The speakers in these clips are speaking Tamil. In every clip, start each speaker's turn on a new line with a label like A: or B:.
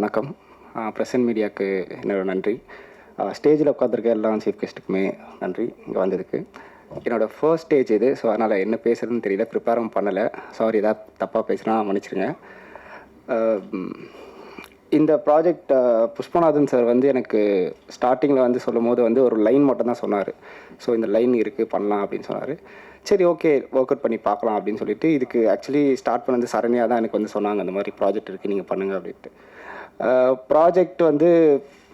A: வணக்கம். ப்ரெசன்ட் மீடியாவுக்கு என்னோட நன்றி. ஸ்டேஜில் உட்காந்துருக்க எல்லா சீஃப் கெஸ்ட்டுக்குமே நன்றி. இங்கே வந்ததுக்கு என்னோட ஃபர்ஸ்ட் ஸ்டேஜ் இது ஸோ அதனால் என்ன பேசுகிறதுன்னு தெரியல ப்ரிப்பேரும் பண்ணலை. சாரி ஏதாவது தப்பாக பேசுனா மன்னிச்சிருங்க. இந்த ப்ராஜெக்ட் புஷ்பநாதன் சார் வந்து எனக்கு ஸ்டார்டிங்கில் வந்து சொல்லும் போது வந்து ஒரு லைன் மட்டும் தான் சொன்னார். ஸோ இந்த லைன் இருக்குது பண்ணலாம் அப்படின்னு சொன்னார். சரி ஓகே ஒர்க் அவுட் பண்ணி பார்க்கலாம் அப்படின்னு சொல்லிட்டு இதுக்கு ஆக்சுவலி ஸ்டார்ட் பண்ணது சரணியாக தான் எனக்கு வந்து சொன்னாங்க இந்த மாதிரி ப்ராஜெக்ட் இருக்குது நீங்கள் பண்ணுங்க அப்படின்ட்டு. ப்ராஜெக்ட் வந்து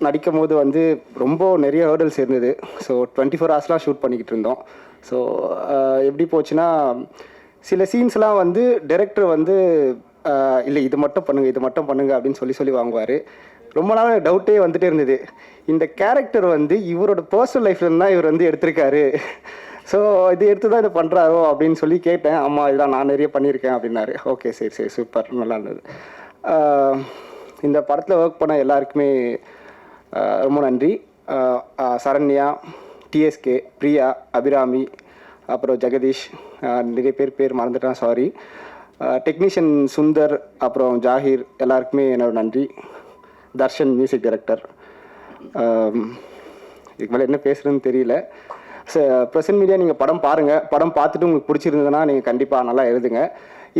A: நடிக்கும் போது வந்து ரொம்ப நிறைய ஹேர்டல்ஸ் இருந்தது. ஸோ டுவெண்ட்டி ஃபோர் ஹவர்ஸ்லாம் ஷூட் பண்ணிக்கிட்டு இருந்தோம். ஸோ எப்படி போச்சுன்னா சில சீன்ஸ்லாம் வந்து டைரக்டர் வந்து இல்லை இது மட்டும் பண்ணுங்கள் இது மட்டும் பண்ணுங்கள் அப்படின்னு சொல்லி சொல்லி வாங்குவார். ரொம்ப நாள் டவுட்டே வந்துட்டே இருந்தது. இந்த கேரக்டர் வந்து இவரோட பர்சனல் லைஃப்ல தான் இவர் வந்து எடுத்திருக்காரு. ஸோ இது எடுத்து தான் இது பண்ணுறாரோ அப்படின்னு சொல்லி கேட்டேன். ஆமாம் இதெல்லாம் நான் நிறைய பண்ணியிருக்கேன் அப்படின்னாரு. ஓகே சரி சரி சூப்பர் நல்லா இருந்தது. இந்த படத்தில் ஒர்க் பண்ண எல்லாருக்குமே ரொம்ப நன்றி. சரண்யா டிஎஸ்கே பிரியா அபிராமி அப்புறம் ஜெகதீஷ் நிறைய பேர் பேர் மறந்துட்டேன் சாரி டெக்னீஷியன் சுந்தர் அப்புறம் ஜாகிர் எல்லாருக்குமே என்னோட நன்றி. தர்ஷன் மியூசிக் டைரக்டர் இதுக்கு மேலே என்ன பேசுகிறதுன்னு தெரியல. ப்ரெசன்ட் மீடியா நீங்கள் படம் பாருங்கள் படம் பார்த்துட்டு உங்களுக்கு பிடிச்சிருந்ததுன்னா நீங்கள் கண்டிப்பாக நல்லா எழுதுங்க.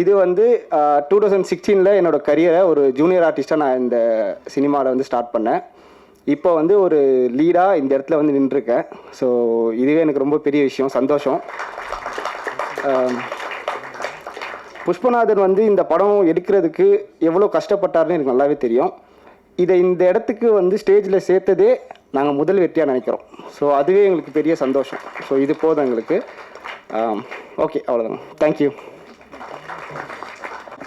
A: இது வந்து டூ தௌசண்ட் சிக்ஸ்டீனில் என்னோட கரியரை ஒரு ஜூனியர் ஆர்டிஸ்ட்டாக நான் இந்த சினிமாவில் வந்து ஸ்டார்ட் பண்ணேன். இப்போ வந்து ஒரு லீடாக இந்த இடத்துல வந்து நின்றுருக்கேன். ஸோ இதுவே எனக்கு ரொம்ப பெரிய விஷயம். சந்தோஷம். புஷ்பநாதன் வந்து இந்த படம் எடுக்கிறதுக்கு எவ்வளோ கஷ்டப்பட்டாருன்னு எனக்கு நல்லாவே தெரியும். இதை இந்த இடத்துக்கு வந்து ஸ்டேஜில் சேர்த்ததே நாங்கள் முதல் வெற்றியாக நினைக்கிறோம். ஸோ அதுவே எங்களுக்கு பெரிய சந்தோஷம். ஸோ இது போதும் எங்களுக்கு. ஓகே அவ்வளோதான் தேங்க்யூ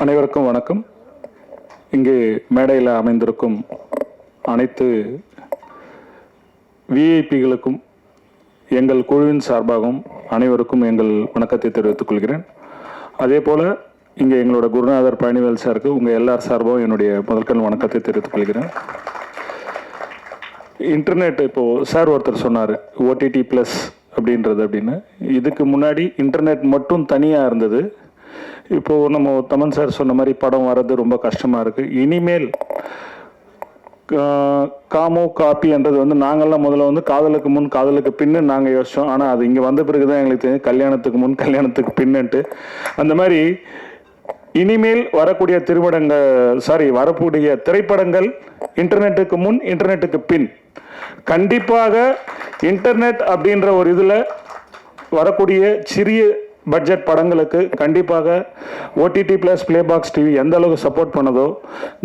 B: அனைவருக்கும் வணக்கம். இங்கு மேடையில் அமைந்திருக்கும் அனைத்து விஐபிகளுக்கும் எங்கள் குழுவின் சார்பாகவும் அனைவருக்கும் எங்கள் வணக்கத்தை தெரிவித்துக் கொள்கிறேன். அதே போல் இங்கே எங்களோட குருநாதர் பழனிவேல் சாருக்கு உங்கள் எல்லார் சார்பாகவும் என்னுடைய முதல்கண் வணக்கத்தை தெரிவித்துக் கொள்கிறேன். இன்டர்நெட் இப்போது சார் ஒருத்தர் சொன்னார் ஓடிடி ப்ளஸ் அப்படின்றது அப்படின்னு. இதுக்கு முன்னாடி இன்டர்நெட் மட்டும் தனியாக இருந்தது. இப்போது நம்ம தமன் சார் சொன்ன மாதிரி படம் வர்றது ரொம்ப கஷ்டமாக இருக்குது இனிமேல் கா- காமோ காப்பின்றது வந்து நாங்கள்லாம் முதல்ல வந்து காதலுக்கு முன் காதலுக்கு பின்னு நாங்கள் யோசித்தோம் ஆனால் அது இங்கே வந்த பிறகு தான் எங்களுக்கு தெரியும் கல்யாணத்துக்கு முன் கல்யாணத்துக்கு பின்னுட்டு அந்த மாதிரி இனிமேல் வரக்கூடிய திருமணங்கள் சாரி வரக்கூடிய திரைப்படங்கள் இன்டர்நெட்டுக்கு முன் இன்டர்நெட்டுக்கு பின். கண்டிப்பாக இன்டர்நெட் அப்படின்ற ஒரு இதில் வரக்கூடிய சிறிய பட்ஜெட் படங்களுக்கு கண்டிப்பாக ஓடிடி ப்ளஸ் பிளேபாக்ஸ் டிவி எந்த அளவுக்கு support பண்ணதோ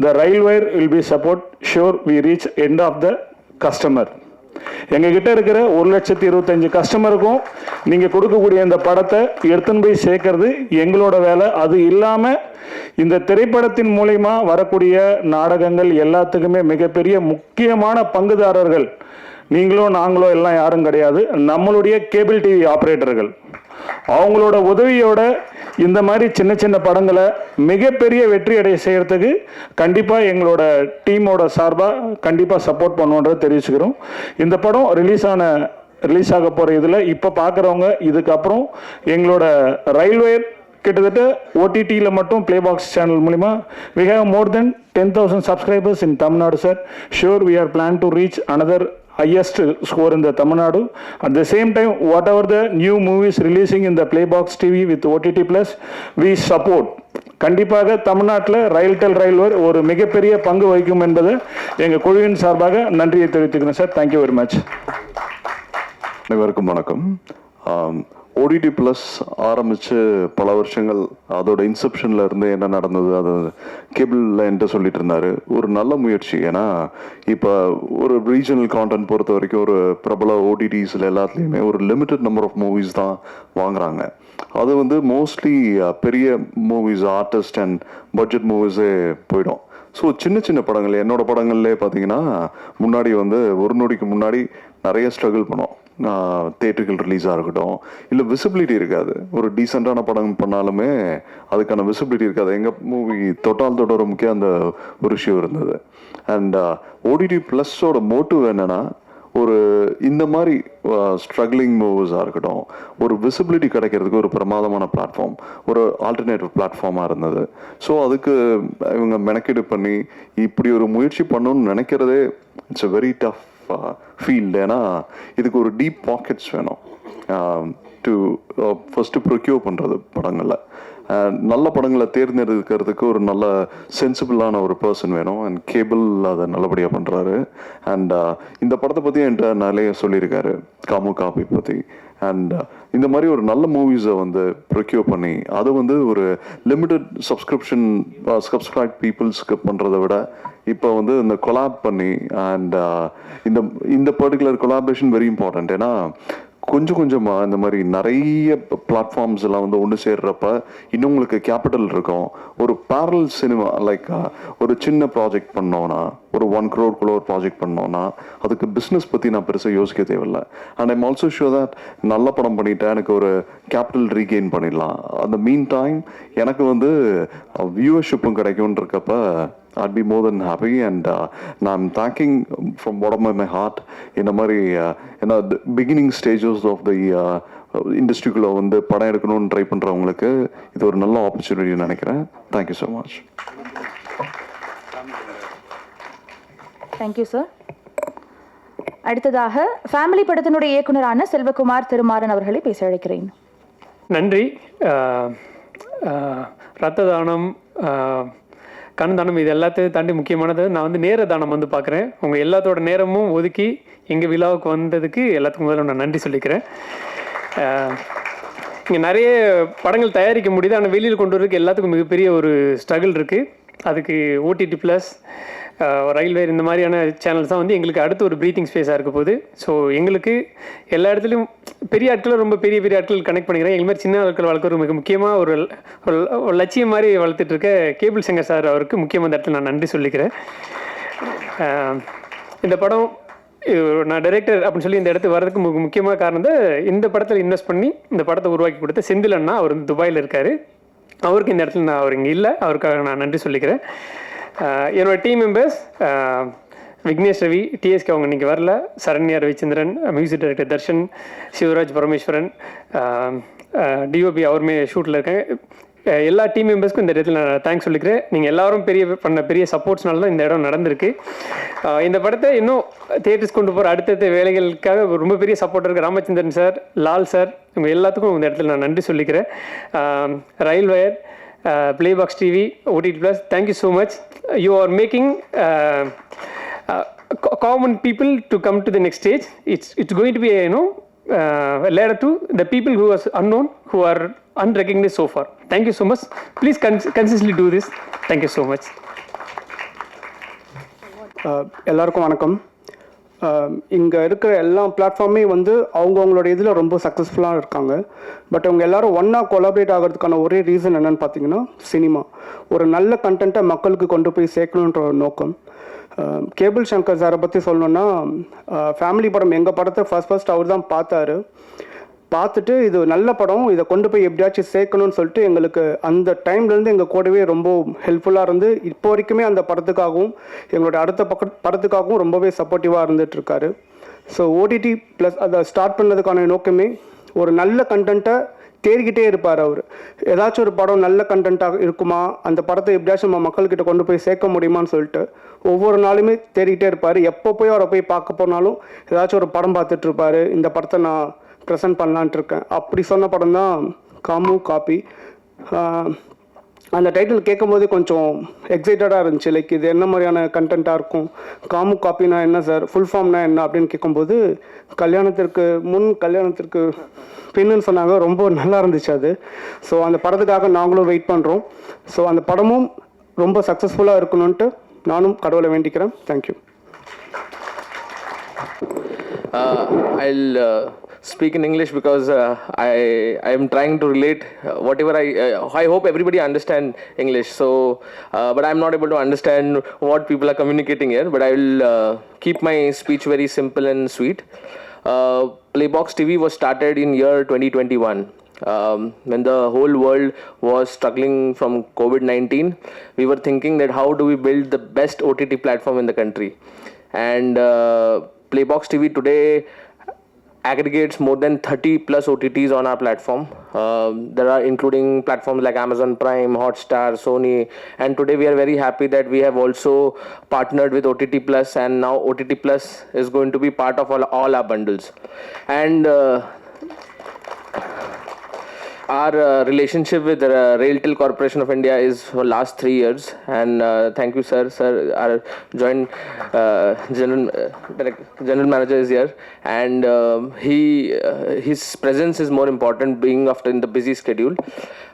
B: the RailWire will be support sure we reach end of the customer எங்ககிட்ட இருக்கிற ஒரு லட்சத்தி இருபத்தஞ்சு கஸ்டமருக்கும் நீங்கள் கொடுக்கக்கூடிய இந்த படத்தை எடுத்துன்னு போய் சேர்க்கறது எங்களோட வேலை. அது இல்லாமல் இந்த திரைப்படத்தின் மூலயமா வரக்கூடிய நாடகங்கள் எல்லாத்துக்குமே மிகப்பெரிய முக்கியமான பங்குதாரர்கள் நீங்களோ நாங்களோ எல்லாம் யாரும் கிடையாது. நம்மளுடைய கேபிள் டிவி ஆப்ரேட்டர்கள் அவங்களோட உதவியோட இந்த மாதிரி சின்ன சின்ன படங்களை மிகப்பெரிய வெற்றி அடைய செய்கிறதுக்கு கண்டிப்பாக எங்களோட டீமோட சார்பாக கண்டிப்பாக சப்போர்ட் பண்ணுன்றதை தெரிவிச்சுக்கிறோம். இந்த படம் ரிலீஸ் ஆன ரிலீஸ் ஆக போகிற இதில் இப்போ பார்க்குறவங்க இதுக்கப்புறம் எங்களோட ரயில்வே கிட்டத்தட்ட ஓடிடியில் மட்டும் ப்ளே பாக்ஸ் சேனல் மூலிமா we have more than ten thousand subscribers in Tamil Nadu sir sure we are plan to reach another highest score in the Tamil Nadu. At the same time, whatever the new movies releasing in the Playbox TV with OTT Plus, we support. கண்டிப்பாக தமிழ்நாட்டில் ரயில்டெல் ரயில்வர் ஒரு மிகப்பெரிய பங்கு வகிக்கும் என்பது எங்கள் குழுவின் சார்பாக நன்றியை தெரிவித்துக்கிறேன் sir thank you very much
C: அனைவருக்கும் வணக்கம் ஓடிடி ப்ளஸ் ஆரம்பித்து பல வருஷங்கள் அதோட இன்செப்ஷனில் இருந்து என்ன நடந்தது அது கேபிளில் என்கிட்ட சொல்லிட்டு இருந்தார். ஒரு நல்ல முயற்சி. ஏன்னா இப்போ ஒரு ரீஜனல் கான்டென்ட் பொறுத்த வரைக்கும் ஒரு பிரபல ஓடிடிஸில் எல்லாத்துலேயுமே ஒரு லிமிட்டட் நம்பர் ஆஃப் மூவிஸ் தான் வாங்குறாங்க. அது வந்து மோஸ்ட்லி பெரிய மூவிஸ் ஆர்டிஸ்ட் அண்ட் பட்ஜெட் மூவிஸே போயிடும். ஸோ சின்ன சின்ன படங்கள் என்னோட படங்கள்லே பார்த்தீங்கன்னா முன்னாடி வந்து ஒரு நொடிக்கு முன்னாடி நிறைய ஸ்ட்ரகிள் பண்ணோம் தேட்டர்கள் ரிலீஸாக இருக்கட்டும். இல்லை விசிபிலிட்டி இருக்காது. ஒரு டீசெண்டான படம் பண்ணாலுமே அதுக்கான விசிபிலிட்டி இருக்காது. எங்கள் மூவி தொட்டால் தொடர முக்கிய அந்த ஒரு இஷ்யூ இருந்தது. அண்ட் ஓடிடி ப்ளஸ்ஸோட மோட்டிவ் என்னென்னா ஒரு இந்த மாதிரி ஸ்ட்ரகிளிங் மூவிஸாக இருக்கட்டும். ஒரு விசிபிலிட்டி கிடைக்கிறதுக்கு ஒரு பிரமாதமான பிளாட்ஃபார்ம் ஒரு ஆல்டர்னேட்டிவ் பிளாட்ஃபார்மாக இருந்தது. ஸோ அதுக்கு இவங்க மெனக்கெடு பண்ணி இப்படி ஒரு முயற்சி பண்ணணும்னு நினைக்கிறதே it's a very tough field uh, ஏன்னா இதுக்கு ஒரு டீப் பாக்கெட்ஸ் வேணும். டு ஃபஸ்ட்டு ப்ரொக்யூர் பண்ணுறது படங்களில். நல்ல படங்களை தேர்ந்தெடுக்கிறதுக்கு ஒரு நல்ல சென்சிபிளான ஒரு பர்சன் வேணும். அண்ட் கேபிள் அதை நல்லபடியாக பண்ணுறாரு அண்ட் இந்த படத்தை பற்றி என்கிட்ட நிறைய சொல்லியிருக்காரு. காமு காப்பி பற்றி அண்ட் இந்த மாதிரி ஒரு நல்ல மூவிஸை வந்து ப்ரொக்யூர் பண்ணி அதை வந்து ஒரு லிமிட்டட் சப்ஸ்கிரிப்ஷன் சப்ஸ்கிரைப் பீப்புள்ஸ்க்கு பண்ணுறதை விட இப்போ வந்து இந்த கொலாப் பண்ணி அண்ட் இந்த இந்த பர்டிகுலர் கொலாபரேஷன் வெரி இம்பார்ட்டன்ட் ஏன்னா கொஞ்சம் கொஞ்சமாக இந்த மாதிரி நிறைய பிளாட்ஃபார்ம்ஸ் எல்லாம் வந்து ஒன்று சேர்றப்ப இன்னும் உங்களுக்கு கேபிட்டல் இருக்கும். ஒரு பேரல் சினிமா லைக் ஒரு சின்ன ப்ராஜெக்ட் பண்ணோன்னா ஒரு ஒன் குரோர்க்குள்ள ஒரு ப்ராஜெக்ட் பண்ணோன்னா அதுக்கு பிஸ்னஸ் பற்றி நான் பெருசாக யோசிக்க தேவையில்லை. And I'm also sure that நல்ல படம் பண்ணிட்டேன் எனக்கு ஒரு கேபிட்டல் ரீகெயின் பண்ணிடலாம். அந்த மீன் டைம் எனக்கு வந்து வியூவர்ஷிப்பும் கிடைக்கும்ன்றக்கப்ப I'd be more than happy and uh, நான் thanking from bottom of my heart இந்த மாதிரி uh, ஏன்னா பிகினிங் ஸ்டேஜஸ் ஆஃப் த இண்டஸ்ட்ரிக்குள்ளே வந்து படம் எடுக்கணும்னு ட்ரை பண்ணுறவங்களுக்கு இது ஒரு நல்ல ஆப்பர்ச்சுனிட்டி நினைக்கிறேன். Thank you so
D: much thank you sir அடுத்ததாக ஃபேமிலி படத்தினுடைய இயக்குனரான செல்வகுமார் திருமாறன் அவர்களை பேச அழைக்கிறேன்.
E: நன்றி. ரத்த தானம் கண் தானம் இது எல்லாத்தையும் தாண்டி முக்கியமானது. நான் வந்து நேர தானம் வந்து பார்க்குறேன். உங்கள் எல்லாத்தோட நேரமும் ஒதுக்கி எங்கள் விழாவுக்கு வந்ததுக்கு எல்லாத்துக்கும் முதல்ல நான் நன்றி சொல்லிக்கிறேன். இங்கே நிறைய படங்கள் தயாரிக்க முடியுது. ஆனால் வெளியில் கொண்டு வரதுக்கு எல்லாத்துக்கும் மிகப்பெரிய ஒரு ஸ்ட்ரகிள் இருக்குது அதுக்கு ஓடிடி ப்ளஸ் ரயில்வே இந்த மாதிரியான சேனல்ஸ் தான் வந்து எங்களுக்கு அடுத்து ஒரு ப்ரீத்திங் ஸ்பேஸாக இருக்க போகுது. ஸோ எங்களுக்கு எல்லா இடத்துலையும் பெரிய ஆட்களும் ரொம்ப பெரிய பெரிய ஆட்கள் கனெக்ட் பண்ணிக்கிறேன். எங்கள் மாதிரி சின்ன ஆட்கள் வளர்க்குற மிக முக்கியமாக ஒரு ஒரு லட்சியம் மாதிரி வளர்த்துட்டு இருக்க கேபிள் சங்கர் சார் அவருக்கு முக்கியமாக இந்த இடத்துல நான் நன்றி சொல்லிக்கிறேன். இந்த படம் நான் டைரக்டர் அப்படின்னு சொல்லி இந்த இடத்துக்கு வர்றதுக்கு மிக முக்கியமாக காரணம் இந்த படத்தில் இன்வெஸ்ட் பண்ணி இந்த படத்தை உருவாக்கி கொடுத்த செந்தில் அண்ணா அவர் துபாயில் இருக்கார். அவருக்கு இந்த இடத்துல நான் அவர் இங்கே இல்லை. அவருக்காக நான் நன்றி சொல்லிக்கிறேன். என்னோட team members Vignesh Ravi TSK அவங்க இன்றைக்கி வரல. Saranya Ravichandran music director Darshan Sivaraj Parameswaran DOP அவருமே ஷூட்டில் இருக்காங்க. எல்லா டீம் மெம்பர்ஸ்க்கும் இந்த இடத்துல நான் தேங்க்ஸ் சொல்லிக்கிறேன். நீங்கள் எல்லாரும் பெரிய பண்ண பெரிய சப்போர்ட்ஸ்னால தான் இந்த இடம் நடந்திருக்கு. இந்த படத்தை இன்னும் தேட்டர்ஸ் கொண்டு போகிற அடுத்தடுத்த வேலைகளுக்காக ரொம்ப பெரிய சப்போர்ட் இருக்குது ராமச்சந்திரன் சார் லால் சார் இவங்க எல்லாத்துக்கும் இந்த இடத்துல நான் நன்றி சொல்லிக்கிறேன். RailWire Playbox TV OTT plus thank you so much You are making common people to come to the next stage it's it's going to be you know uh, ladder to the people who are unknown, who are unrecognized so far. Thank you so much. Please cons- consistently do this. Thank you so much.
F: அஹ் எல்லாருக்கும் வணக்கம் இங்கே இருக்கிற எல்லா பிளாட்ஃபார்மே வந்து அவங்கவுங்களோட இதில் ரொம்ப சக்ஸஸ்ஃபுல்லாக இருக்காங்க. பட் அவங்க எல்லாரும் ஒன்றா கொலாபரேட் ஆகிறதுக்கான ஒரே ரீசன் என்னென்னு பார்த்தீங்கன்னா சினிமா ஒரு நல்ல கண்டென்ட்டை மக்களுக்கு கொண்டு போய் சேர்க்கணுன்ற ஒரு நோக்கம். கேபிள் சங்கர் சாரை பற்றி சொல்லணுன்னா ஃபேமிலி படம் எங்கள் படத்தை ஃபர்ஸ்ட் ஃபர்ஸ்ட் அவர் தான் பார்த்தாரு. பார்த்துட்டு இது நல்ல படம் இதை கொண்டு போய் எப்படியாச்சும் சேர்க்கணும்னு சொல்லிட்டு எங்களுக்கு அந்த டைம்லேருந்து எங்கள் கூடவே ரொம்ப ஹெல்ப்ஃபுல்லாக இருந்து இப்போ வரைக்குமே அந்த படத்துக்காகவும் எங்களோட அடுத்த பக்க படத்துக்காகவும் ரொம்பவே சப்போர்ட்டிவாக இருந்துகிட்ருக்காரு ஸோ ஓடிடி ப்ளஸ் அதை ஸ்டார்ட் பண்ணதுக்கான நோக்கமே ஒரு நல்ல கண்டென்ட்டை தேடிக்கிட்டே இருப்பார் அவர். ஏதாச்சும் ஒரு படம் நல்ல கண்டென்ட்டாக இருக்குமா அந்த படத்தை எப்படியாச்சும் நம்ம மக்கள்கிட்ட கொண்டு போய் சேர்க்க முடியுமான்னு சொல்லிட்டு ஒவ்வொரு நாளுமே தேடிக்கிட்டே இருப்பார். எப்போ போய் அவரை போய் பார்க்க போனாலும் ஏதாச்சும் ஒரு படம் பார்த்துட்ருப்பாரு இந்த படத்தை நான் ப்ரெசென்ட் பண்ணலான்ட்டு இருக்கேன் அப்படி சொன்ன படம் தான் காமு காப்பி அந்த டைட்டில் கேட்கும்போது கொஞ்சம் எக்ஸைட்டடாக இருந்துச்சு. லைக் இது என்ன மாதிரியான கண்டென்ட்டாக இருக்கும்? காமு காப்பினா என்ன சார் ஃபுல் ஃபார்ம்னா என்ன அப்படின்னு கேட்கும்போது கல்யாணத்திற்கு முன் கல்யாணத்திற்கு பின்னுன்னு சொன்னாங்க. ரொம்ப நல்லா இருந்துச்சு அது. ஸோ அந்த படத்துக்காக நாங்களும் வெயிட் பண்ணுறோம் ஸோ அந்த படமும் ரொம்ப சக்ஸஸ்ஃபுல்லாக இருக்கணும்ன்ட்டு நானும் கடவுளை வேண்டிக்கிறேன்.
G: Thank you I speak in English because uh, I I am trying to relate uh, whatever I uh, I hope everybody understand English. So, uh, but I'm not able to understand what people are communicating here. But I will uh, keep my speech very simple and sweet. Playbox TV was started in year 2021. Um, when the whole world was struggling from COVID 19, we were thinking that how do we build the best OTT platform in the country? And Playbox TV today aggregates more than 30 plus OTTs on our platform. Um, there are including platforms like Amazon Prime, Hotstar, Sony, and today we are very happy that we have also partnered with OTT Plus, and now OTT Plus is going to be part of all, all our bundles. And uh, our uh, relationship with uh, Railtel Corporation of India is for last three years, and uh, thank you, sir. Sir, our joint general general manager is here, and um, he his presence is more important, being after in the busy schedule.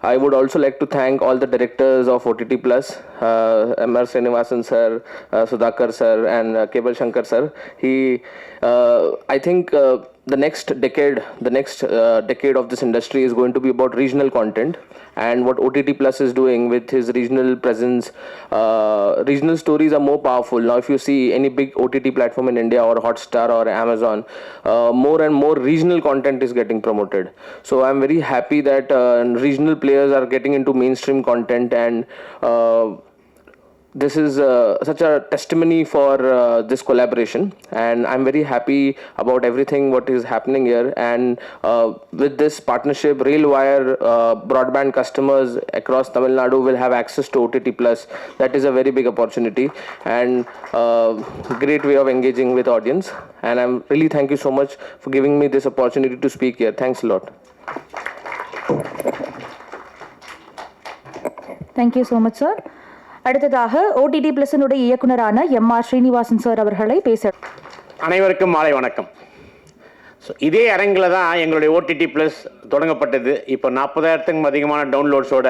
G: I would also like to thank all the directors of OTT Plus, uh, M.R. Srinivasan sir, uh, Sudhakar sir, and uh, Shankar sir. He, uh, I think. Uh, the next decade the next uh, decade of this industry is going to be about regional content. And what ott plus is doing with his regional presence uh, regional stories are more powerful. Now if you see any big ott platform in india or hotstar or amazon uh, more and more regional content is getting promoted. So i'm very happy that uh, regional players are getting into mainstream content and uh, this is uh, such a testimony for uh, this collaboration. And i'm very happy about everything what is happening here. And uh, with this partnership railwire uh, broadband customers across tamil nadu will have access to ott plus. That is a very big opportunity and uh, great way of engaging with audience. And i'm really thank you so much for giving me this opportunity to speak here. Thanks a lot.
D: Thank you so much sir. அடுத்ததாக ஓடிடி பிளஸினுடைய இயக்குனரான எம் ஆர் ஸ்ரீனிவாசன் சார் அவர்களை பேச
H: அனைவருக்கும் மாலை வணக்கம். ஸோ இதே அரங்கில் தான் எங்களுடைய ஓடிடி ப்ளஸ் தொடங்கப்பட்டது. இப்போ நாற்பதாயிரத்துக்கும் அதிகமான டவுன்லோட்ஸோட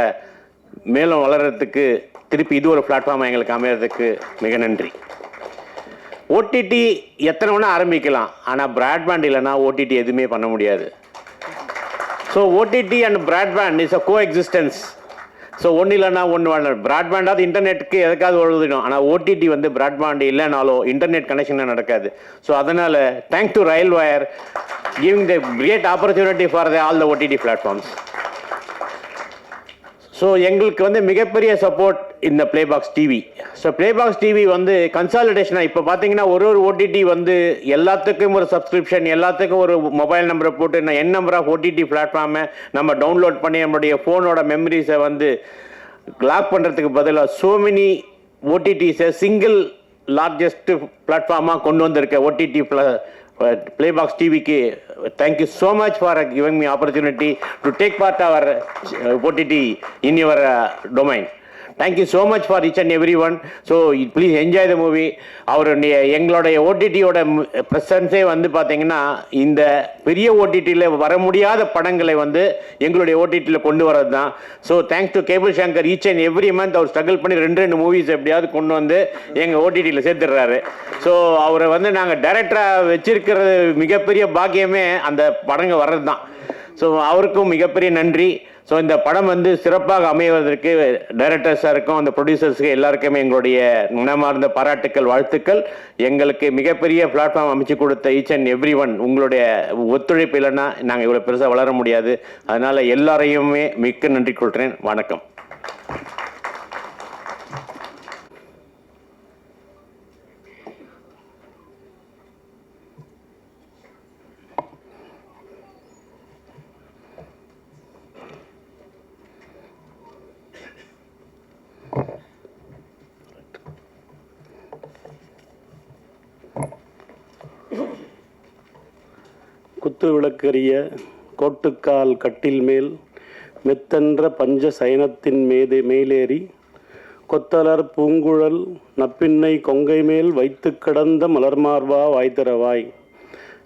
H: மேலும் வளர்கிறதுக்கு திருப்பி இது ஒரு பிளாட்ஃபார்மாக எங்களுக்கு அமையிறதுக்கு மிக நன்றி. ஓடிடி எத்தனை வேணால் ஆரம்பிக்கலாம். ஆனால் பிராட்பேண்ட் இல்லைன்னா ஓடிடி எதுவுமே பண்ண முடியாது. So OTT and broadband is a coexistence so ஒன்று இல்லைன்னா ஒன்று வேணும் ப்ராட்பேண்டாவது இன்டர்நெட்டுக்கு எதுக்காவது எழுதிடும் ஆனால் ஓடிடி வந்து ப்ராட்பேண்ட் இல்லைனாலும் இன்டர்நெட் கனெக்ஷன் நடக்காது. ஸோ அதனால் thank to RailWire giving the great opportunity for the all the OTT platforms so எங்களுக்கு வந்து மிகப்பெரிய சப்போர்ட் இந்த Playbox TV so Playbox TV வந்து கன்சாலிடேஷனாக இப்போ பார்த்தீங்கன்னா ஒரு ஒரு ஓடிடி வந்து எல்லாத்துக்கும் ஒரு சப்ஸ்கிரிப்ஷன் எல்லாத்துக்கும் ஒரு மொபைல் நம்பரை போட்டு நான் என் நம்பர் ஆஃப் ஓடிடி பிளாட்ஃபார்மை நம்ம டவுன்லோட் பண்ணி நம்மளுடைய ஃபோனோட மெமரிஸை வந்து லாக் பண்ணுறதுக்கு பதிலாக ஸோ மெனி ஓடிடிஸை சிங்கிள் லார்ஜஸ்ட் பிளாட்ஃபார்மாக கொண்டு வந்திருக்க ஓடிடி பிளேபாக்ஸ் டிவிக்கு thank you so much for giving me opportunity to take part our OTT in your domain thank you so much for each and everyone so please enjoy the movie அவருடைய எங்களுடைய ஓடிடியோட ப்ரெசன்ஸே வந்து பார்த்தீங்கன்னா இந்த பெரிய ஓடிடியில் வர முடியாத படங்களை வந்து எங்களுடைய ஓடிடியில் கொண்டு வரது தான் so thanks to Cable Shankar each and every month our struggle பண்ணி ரெண்டு ரெண்டு மூவிஸ் எப்படியாவது கொண்டு வந்து எங்கள் ஓடிடியில் சேர்த்துடுறாரு. ஸோ அவரை வந்து நாங்கள் டைரக்டராக வச்சிருக்கிறது மிகப்பெரிய பாக்கியமே அந்த படங்கள் வர்றது தான் ஸோ அவருக்கும் மிகப்பெரிய நன்றி. ஸோ இந்த படம் வந்து சிறப்பாக அமைவதற்கு டைரக்டர்ஸாருக்கும் அந்த ப்ரொடியூசர்ஸுக்கு எல்லாருக்குமே எங்களுடைய மனமார்ந்த பாராட்டுக்கள் வாழ்த்துக்கள். எங்களுக்கு மிகப்பெரிய பிளாட்ஃபார்ம் அமைச்சு கொடுத்த ஈச் அண்ட் எவ்ரி ஒன் உங்களுடைய ஒத்துழைப்பு இல்லைன்னா நாங்கள் இவ்வளோ பெருசாக வளர முடியாது. அதனால் எல்லாரையுமே மிக்க நன்றி கொள்கிறேன். வணக்கம்.
I: குத்து விளக்கரிய கோட்டுக்கால் கட்டில் மேல் மெத்தென்ற பஞ்ச சயனத்தின் மேதே மேலேறி கொத்தலர் பூங்குழல் நப்பின்னை கொங்கை மேல் வைத்து கிடந்த மலர்மார்வா வாய்த்திரவாய்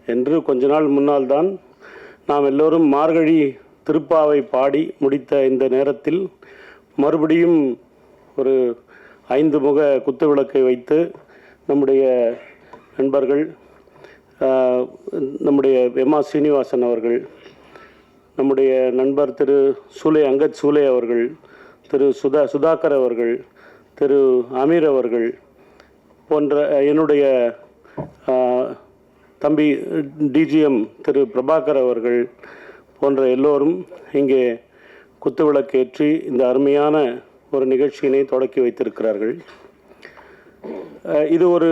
I: என்று கொஞ்ச நாள் முன்னால் தான் நாம் எல்லோரும் மார்கழி திருப்பாவை பாடி முடித்த இந்த நேரத்தில் மறுபடியும் ஒரு ஐந்து முக குத்து விளக்கை வைத்து நம்முடைய நண்பர்கள் நம்முடைய எம் ஆர் சீனிவாசன் அவர்கள் நம்முடைய நண்பர் திரு சூலை அங்கத் சூலை அவர்கள் திரு சுதா சுதாகர் அவர்கள் திரு அமீர் அவர்கள் போன்ற என்னுடைய தம்பி டிஜிஎம் திரு பிரபாகர் அவர்கள் போன்ற எல்லோரும் இங்கே குத்துவிளக்கேற்றி இந்த அருமையான ஒரு நிகழ்ச்சியினை தொடக்கி வைத்திருக்கிறார்கள். இது ஒரு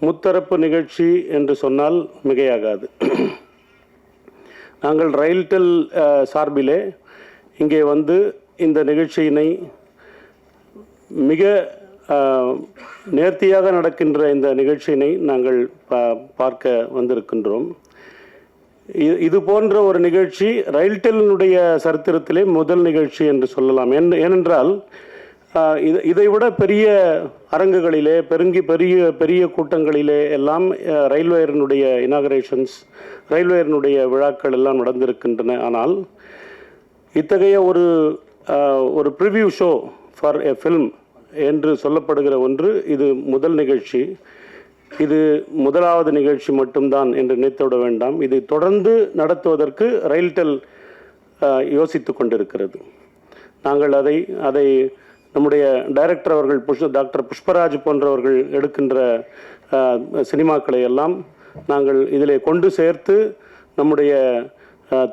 I: முத்தரப்பு நிகழ்ச்சி என்று சொன்னால் மிகையாகாது. நாங்கள் ரயில்டெல் சார்பிலே இங்கே வந்து இந்த நிகழ்ச்சியினை மிக நேர்த்தியாக நடக்கின்ற இந்த நிகழ்ச்சியினை நாங்கள் பா- பார்க்க வந்திருக்கின்றோம். இது போன்ற ஒரு நிகழ்ச்சி ரயில்டெல்லினுடைய சரித்திரத்திலே முதல் நிகழ்ச்சி என்று சொல்லலாம். ஏனென்றால் இது இதை விட பெரிய அரங்குகளிலே பெருங்கி பெரிய பெரிய கூட்டங்களிலே எல்லாம் அஹ், ரயில்வேயரினுடைய இனாகரேஷன்ஸ் ரயில்வேயரினுடைய விழாக்கள் எல்லாம் நடந்திருக்கின்றன. ஆனால் இத்தகைய ஒரு ஒரு preview show for a film என்று சொல்லப்படுகிற ஒன்று இது முதல் நிகழ்ச்சி. இது முதலாவது நிகழ்ச்சி மட்டும்தான் என்று நினைத்துவிட வேண்டாம். இதை தொடர்ந்து நடத்துவதற்கு ரயில்டெல் யோசித்து கொண்டிருக்கிறது. நாங்கள் அதை அதை நம்முடைய டைரக்டர் அவர்கள் புஷ் டாக்டர் புஷ்பராஜ் போன்றவர்கள் எடுக்கின்ற சினிமாக்களை எல்லாம் நாங்கள் இதிலே கொண்டு சேர்த்து நம்முடைய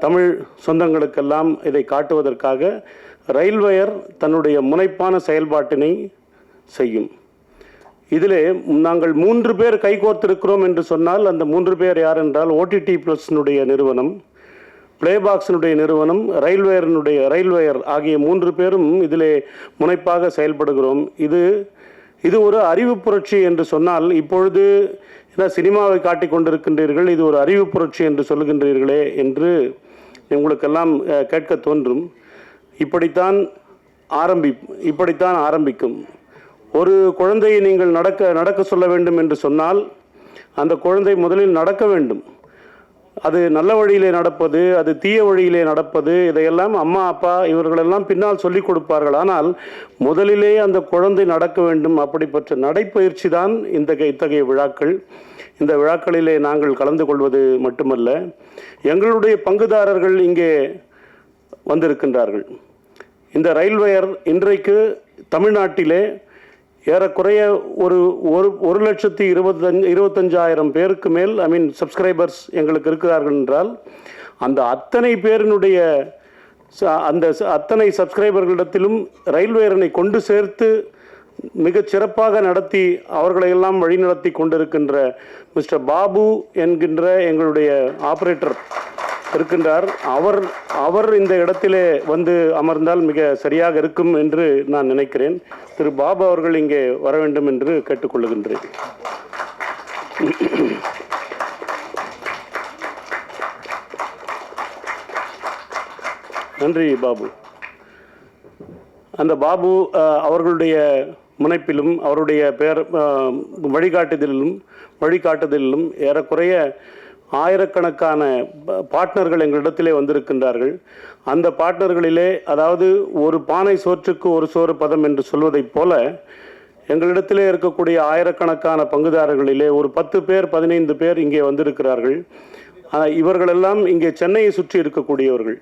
I: தமிழ் சொந்தங்களுக்கெல்லாம் இதை காட்டுவதற்காக ரயில்வேயர் தன்னுடைய முனைப்பான செயல்பாட்டினை செய்யும். இதிலே நாங்கள் மூன்று பேர் கைகோர்த்திருக்கிறோம் என்று சொன்னால் அந்த மூன்று பேர் யார் என்றால் ஓடிடி ப்ளஸ்னுடைய நிறுவனம். பிளேபாக்ஸினுடைய நிறுவனம் ரயில்வேயர்னுடைய ரயில்வேயர் ஆகிய மூன்று பேரும் இதிலே முனைப்பாக செயல்படுகிறோம். இது இது ஒரு அறிவு புரட்சி என்று சொன்னால் இப்பொழுது ஏன்னா சினிமாவை காட்டிக் கொண்டிருக்கின்றீர்கள் இது ஒரு அறிவு புரட்சி என்று சொல்லுகின்றீர்களே என்று உங்களுக்கெல்லாம் கேட்க தோன்றும். இப்படித்தான் ஆரம்பி இப்படித்தான் ஆரம்பிக்கும். ஒரு குழந்தையை நீங்கள் நடக்க நடக்க சொல்ல வேண்டும் என்று சொன்னால் அந்த குழந்தை முதலில் நடக்க வேண்டும். அது நல்ல வழியிலே நடப்பது அது தீய வழியிலே நடப்பது இதையெல்லாம் அம்மா அப்பா இவர்களெல்லாம் பின்னால் சொல்லிக் கொடுப்பார்கள். ஆனால் முதலிலே அந்த குழந்தை நடக்க வேண்டும். அப்படிப்பட்ட நடைப்பயிற்சி தான் இந்த இத்தகைய விழாக்கள். இந்த விழாக்களிலே நாங்கள் கலந்து கொள்வது மட்டுமல்ல எங்களுடைய பங்குதாரர்கள் இங்கே வந்திருக்கின்றார்கள். இந்த ரயில்வேயர் இன்றைக்கு தமிழ்நாட்டிலே ஏறக்குறைய ஒரு ஒரு ஒரு லட்சத்தி இருபத்தஞ்சு இருபத்தஞ்சாயிரம் பேருக்கு மேல் ஐ மீன் சப்ஸ்கிரைபர்ஸ் எங்களுக்கு இருக்கிறார்கள் என்றால் அந்த அத்தனை பேரினுடைய ச- அந்த அத்தனை சப்ஸ்கிரைபர்களிடத்திலும் ரயில்வேரனை கொண்டு சேர்த்து மிகச் சிறப்பாக நடத்தி அவர்களையெல்லாம் வழிநடத்தி கொண்டிருக்கின்ற மிஸ்டர் பாபு என்கின்ற எங்களுடைய ஆபரேட்டர். இருக்கின்றார். அவர் அவர் இந்த இடத்திலே வந்து அமர்ந்தால் மிக சரியாக இருக்கும் என்று நான் நினைக்கிறேன். திரு பாபு அவர்கள் இங்கே வர வேண்டும் என்று கேட்டுக்கொள்ளுகின்றேன். நன்றி பாபு. அந்த பாபு அவர்களுடைய முனைப்பிலும் அவருடைய பேர் வழிகாட்டுதலிலும் வழிகாட்டுதலிலும் ஏறக்குறைய ஆயிரக்கணக்கான ப- பார்ட்னர்கள் எங்களிடத்திலே வந்திருக்கின்றார்கள். அந்த பார்ட்னர்களிலே அதாவது ஒரு பானை சோற்றுக்கு ஒரு சோறு பதம் என்று சொல்வதைப் போல எங்களிடத்திலே இருக்கக்கூடிய ஆயிரக்கணக்கான பங்குதாரர்களிலே ஒரு பத்து பேர் பதினைந்து பேர் இங்கே வந்திருக்கிறார்கள். இவர்களெல்லாம் இங்கே சென்னையை சுற்றி இருக்கக்கூடியவர்கள்.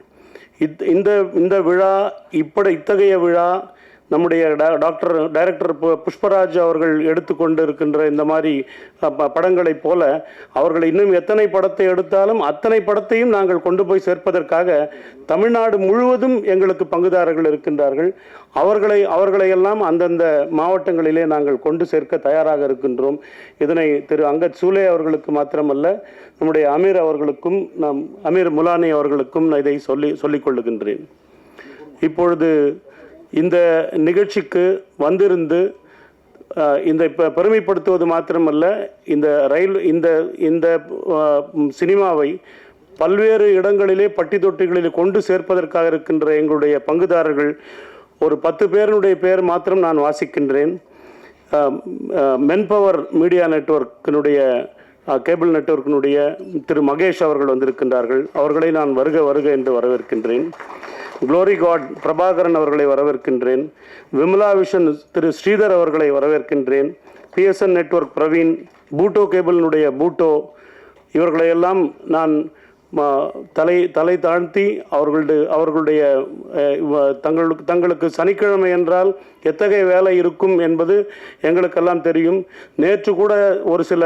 I: இத்- இந்த இந்த விழா இப்படி இத்தகைய விழா நம்முடைய டா- டாக்டர் டைரக்டர் பு- புஷ்பராஜ் அவர்கள் எடுத்துக்கொண்டு இருக்கின்ற இந்த மாதிரி ப- படங்களைப் போல அவர்கள் இன்னும் எத்தனை படத்தை எடுத்தாலும் அத்தனை படத்தையும் நாங்கள் கொண்டு போய் சேர்ப்பதற்காக தமிழ்நாடு முழுவதும் எங்களுக்கு பங்குதாரர்கள் இருக்கின்றார்கள். அவர்களை அவர்களை எல்லாம் அந்தந்த மாவட்டங்களிலே நாங்கள் கொண்டு சேர்க்க தயாராக இருக்கின்றோம். இதனை திரு அங்கத் சூலே அவர்களுக்கு மாத்திரமல்ல நம்முடைய அமீர் அவர்களுக்கும் நாம் அமீர் முலானி அவர்களுக்கும் நான் இதை சொல்லி சொல்லிக் கொள்ளுகின்றேன். இப்பொழுது இந்த நிகழ்ச்சிக்கு வந்திருந்து இந்த இப்போ பெருமைப்படுத்துவது மாத்திரமல்ல இந்த ரயில் இந்த இந்த சினிமாவை பல்வேறு இடங்களிலே பட்டி தொட்டிகளிலே கொண்டு சேர்ப்பதற்காக இருக்கின்ற எங்களுடைய பங்குதாரர்கள் ஒரு பத்து பேருடைய பெயர் மாத்திரம் நான் வாசிக்கின்றேன். மென்பவர் மீடியா நெட்வொர்க்கினுடைய கேபிள் நெட்வொர்க்கினுடைய திரு மகேஷ் அவர்கள் வந்திருக்கின்றார்கள். அவர்களை நான் வருக வருக என்று வரவேற்கின்றேன். குளோரி காட் பிரபாகரன் அவர்களை வரவேற்கின்றேன். விமலா விஷன் திரு ஸ்ரீதர் அவர்களை வரவேற்கின்றேன். பிஎஸ்என் நெட்வொர்க் பிரவீன் பூட்டோ கேபிளினுடைய பூட்டோ இவர்களையெல்லாம் நான் தலை தலை தாழ்த்தி அவர்களுடைய அவர்களுடைய தங்களுக்கு தங்களுக்கு சனிக்கிழமை என்றால் எத்தகைய வேலை இருக்கும் என்பது எங்களுக்கெல்லாம் தெரியும். நேற்று கூட ஒரு சில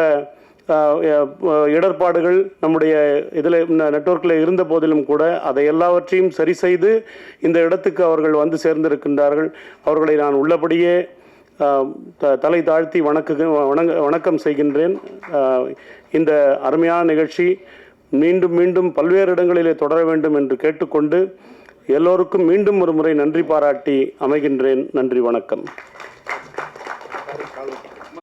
I: இடர்பாடுகள் நம்முடைய இதில் நெட்வொர்க்கில் இருந்த போதிலும் கூட அதை எல்லாவற்றையும் சரி செய்து இந்த இடத்துக்கு அவர்கள் வந்து சேர்ந்திருக்கின்றார்கள். அவர்களை நான் உள்ளபடியே த- தலை தாழ்த்தி வணக்கு வணங்க வணக்கம் செய்கின்றேன். இந்த அருமையான நிகழ்ச்சி மீண்டும் மீண்டும் பல்வேறு இடங்களிலே தொடர வேண்டும் என்று கேட்டுக்கொண்டு எல்லோருக்கும் மீண்டும் ஒரு முறை நன்றி பாராட்டி அமைகின்றேன். நன்றி வணக்கம்.